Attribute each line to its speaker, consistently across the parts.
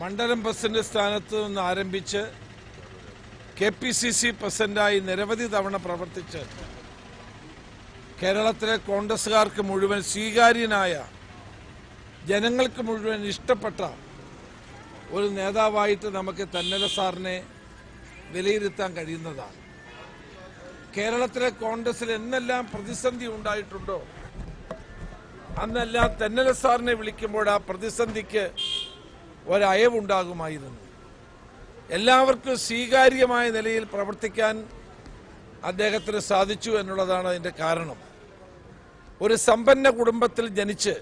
Speaker 1: മണ്ഡലം പ്രസിഡന്റ് സ്ഥാനത്ത് നിന്ന് ആരംഭിച്ച് കെ പി സി സി പ്രസിഡന്റായി നിരവധി തവണ പ്രവർത്തിച്ച് കേരളത്തിലെ കോൺഗ്രസുകാർക്ക് മുഴുവൻ സ്വീകാര്യനായ ജനങ്ങൾക്ക് മുഴുവൻ ഇഷ്ടപ്പെട്ട ഒരു നേതാവായിട്ട് നമുക്ക് തന്നല സാറിനെ വിലയിരുത്താൻ കഴിയുന്നതാണ്. കേരളത്തിലെ കോൺഗ്രസിൽ എന്നെല്ലാം പ്രതിസന്ധി ഉണ്ടായിട്ടുണ്ടോ? അന്നെല്ലാം തെന്നല സാറിനെ വിളിക്കുമ്പോൾ ആ പ്രതിസന്ധിക്ക് ഒരയവുണ്ടാകുമായിരുന്നു. എല്ലാവർക്കും സ്വീകാര്യമായ നിലയിൽ പ്രവർത്തിക്കാൻ അദ്ദേഹത്തിന് സാധിച്ചു എന്നുള്ളതാണ് അതിന്റെ കാരണം. ഒരു സമ്പന്ന കുടുംബത്തിൽ ജനിച്ച്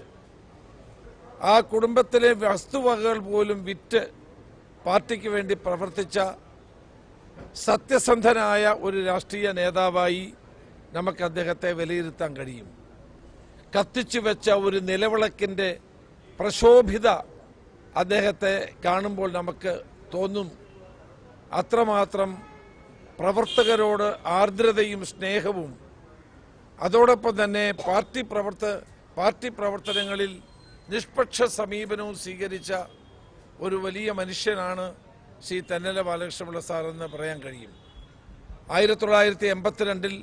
Speaker 1: ആ കുടുംബത്തിലെ വസ്തുവകകൾ പോലും വിറ്റ് പാർട്ടിക്ക് വേണ്ടി പ്രവർത്തിച്ച സത്യസന്ധനായ ഒരു രാഷ്ട്രീയ നേതാവായി നമുക്ക് അദ്ദേഹത്തെ വിലയിരുത്താൻ കഴിയും. കത്തിച്ചു വെച്ച ഒരു നിലവിളക്കിന്റെ പ്രശോഭിത അദ്ദേഹത്തെ കാണുമ്പോൾ നമുക്ക് തോന്നും അത്രമാത്രം പ്രവർത്തകരോട് ആർദ്രതയും സ്നേഹവും. അതോടൊപ്പം തന്നെ പാർട്ടി പ്രവർത്ത പാർട്ടി പ്രവർത്തനങ്ങളിൽ നിഷ്പക്ഷ സമീപനവും സ്വീകരിച്ച ഒരു വലിയ മനുഷ്യനാണ് ശ്രീ തെന്നല ബാലകൃഷ്ണപിള്ള സാറെന്ന് പറയാൻ കഴിയും. ആയിരത്തി തൊള്ളായിരത്തി എൺപത്തിരണ്ടിൽ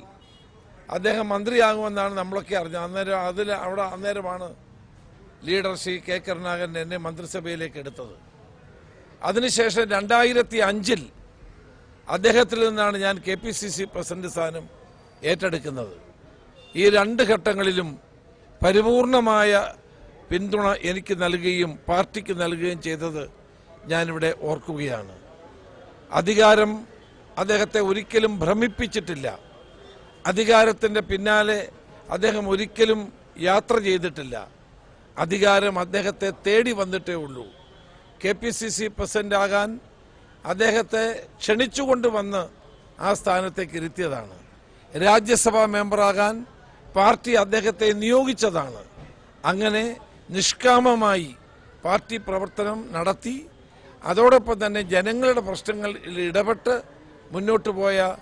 Speaker 1: അദ്ദേഹം മന്ത്രിയാകുമെന്നാണ് നമ്മളൊക്കെ അറിഞ്ഞത്. അന്നേരം അതിൽ അവിടെ അന്നേരമാണ് ലീഡർ ശ്രീ കെ കരുണാകരൻ എന്നെ മന്ത്രിസഭയിലേക്ക് എടുത്തത്. അതിനുശേഷം രണ്ടായിരത്തി അഞ്ചിൽ അദ്ദേഹത്തിൽ നിന്നാണ് ഞാൻ K P C C president സ്ഥാനം ഏറ്റെടുക്കുന്നത്. ഈ രണ്ട് ഘട്ടങ്ങളിലും പരിപൂർണമായ പിന്തുണ എനിക്ക് നൽകുകയും പാർട്ടിക്ക് നൽകുകയും ചെയ്തത് ഞാനിവിടെ ഓർക്കുകയാണ്. അധികാരം അദ്ദേഹത്തെ ഒരിക്കലും ഭ്രമിപ്പിച്ചിട്ടില്ല. അധികാരത്തിന്റെ പിന്നാലെ അദ്ദേഹം ഒരിക്കലും യാത്ര ചെയ്തിട്ടില്ല. അധികാരം അദ്ദേഹത്തെ തേടി വന്നിട്ടേ ഉള്ളൂ. K P C C president ആകാൻ അദ്ദേഹത്തെ ക്ഷണിച്ചുകൊണ്ട് വന്ന് ആ സ്ഥാനത്തേക്ക് ഇരുത്തിയതാണ്. രാജ്യസഭാ മെമ്പറാകാൻ പാർട്ടി അദ്ദേഹത്തെ നിയോഗിച്ചതാണ്. അങ്ങനെ നിഷ്കാമമായി പാർട്ടി പ്രവർത്തനം നടത്തി. അതോടൊപ്പം തന്നെ ജനങ്ങളുടെ പ്രശ്നങ്ങളിൽ ഇടപെട്ട് മുന്നോട്ട് പോയ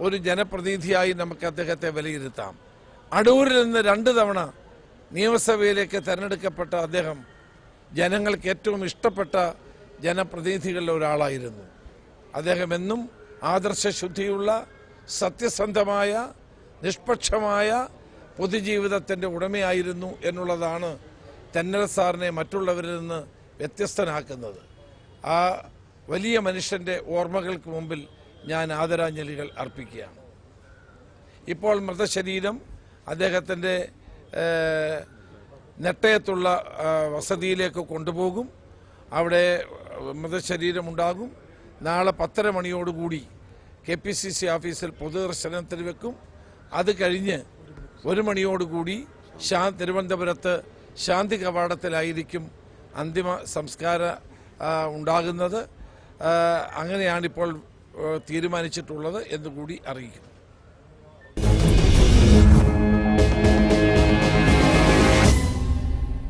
Speaker 1: ഒരു ജനപ്രതിനിധിയായി നമുക്ക് അദ്ദേഹത്തെ വിലയിരുത്താം. അടൂരിൽ നിന്ന് രണ്ട് തവണ നിയമസഭയിലേക്ക് തെരഞ്ഞെടുക്കപ്പെട്ട അദ്ദേഹം ജനങ്ങൾക്ക് ഏറ്റവും ഇഷ്ടപ്പെട്ട ജനപ്രതിനിധികളിൽ ഒരാളായിരുന്നു. അദ്ദേഹം എന്നും ആദർശശുദ്ധിയുള്ള സത്യസന്ധമായ നിഷ്പക്ഷമായ പൊതുജീവിതത്തിന്റെ ഉടമയായിരുന്നു എന്നുള്ളതാണ് തെന്നൽ സാറിനെ മറ്റുള്ളവരിൽ നിന്ന് വ്യത്യസ്തനാക്കുന്നത്. ആ വലിയ മനുഷ്യന്റെ ഓർമ്മകൾക്ക് മുമ്പിൽ ഞാൻ ആദരാഞ്ജലികൾ അർപ്പിക്കുകയാണ്. ഇപ്പോൾ മൃതശരീരം അദ്ദേഹത്തിന്റെ നെട്ടയത്തുള്ള വസതിയിലേക്ക് കൊണ്ടുപോകും. അവിടെ മൃതശരീരമുണ്ടാകും. നാളെ പത്തര മണിയോടുകൂടി കെ പി സി സി ഓഫീസിൽ പൊതുദർശനത്തിന് വെക്കും അത് കഴിഞ്ഞ് ഒരു മണിയോടുകൂടി ശാ തിരുവനന്തപുരത്ത് ശാന്തി കവാടത്തിലായിരിക്കും അന്തിമ സംസ്കാര ഉണ്ടാകുന്നത്. അങ്ങനെയാണിപ്പോൾ തീരുമാനിച്ചിട്ടുള്ളത് എന്നുകൂടി അറിയിക്കുന്നു.